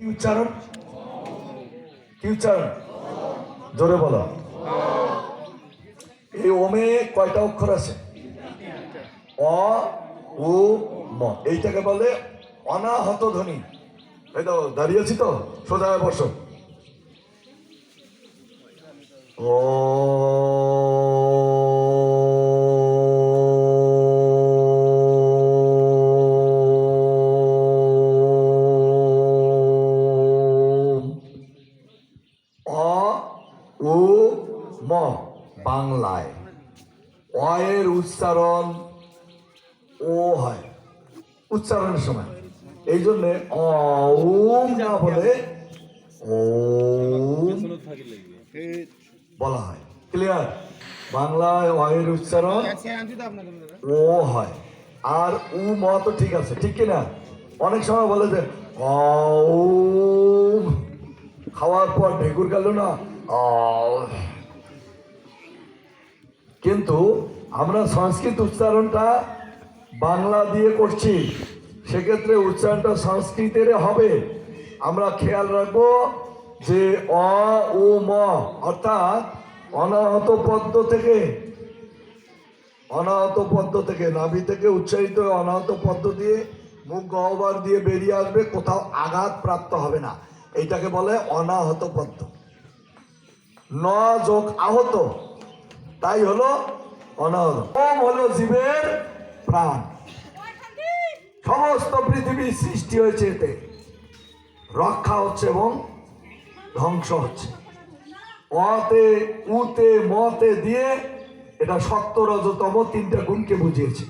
কি উচ্চারণ? কি উচ্চারণ? জোরে বলো। এই ওমে কয়টা অক্ষর আছে? অ ও ম। এইটাকে বলে অনাহত ধ্বনি। এই তো দাঁড়িয়েছি তো, সোজা বসো। ও অ, উ, ম, বাংলায়। অয়ের উচ্চারণ ও হয়। উচ্চারণের সময়। এই জন্যে অম না বলে ওম বলা হয়। ক্লিয়ার বাংলায় অয়ের উচ্চারণ ও হয়। আর উ, ম তো ঠিক আছে, ঠিক কিনা? অনেক সময় বলে যে অম খাওয়ার পর ঢেকুর গেল না। কিন্তু আমরা সংস্কৃত উচ্চারণটা বাংলা দিয়ে করছি, সেক্ষেত্রে উচ্চারণটা সংস্কৃতের হবে। আমরা খেয়াল রাখব যে অ ও ম, অর্থাৎ অনাহত পদ্ম থেকে, অনাহত পদ্ম থেকে, নাভি থেকে উচ্চারিত অনাহত পদ্ম দিয়ে মুখ গহ্বর দিয়ে বেরিয়ে আসবে, কোথাও আঘাত প্রাপ্ত হবে না। এইটাকে বলে অনাহত পদ্ম ন যোগ আহত, তাই হলো অনাহত। ওম হলো জীবের প্রাণ। সমস্ত পৃথিবীর সৃষ্টি হয়েছে এতে। রক্ষা হচ্ছে এবং ধ্বংস হচ্ছে। অতে, উতে, মতে দিয়ে এটা সত্য রজতম তিনটা গুণকে বুঝিয়েছে।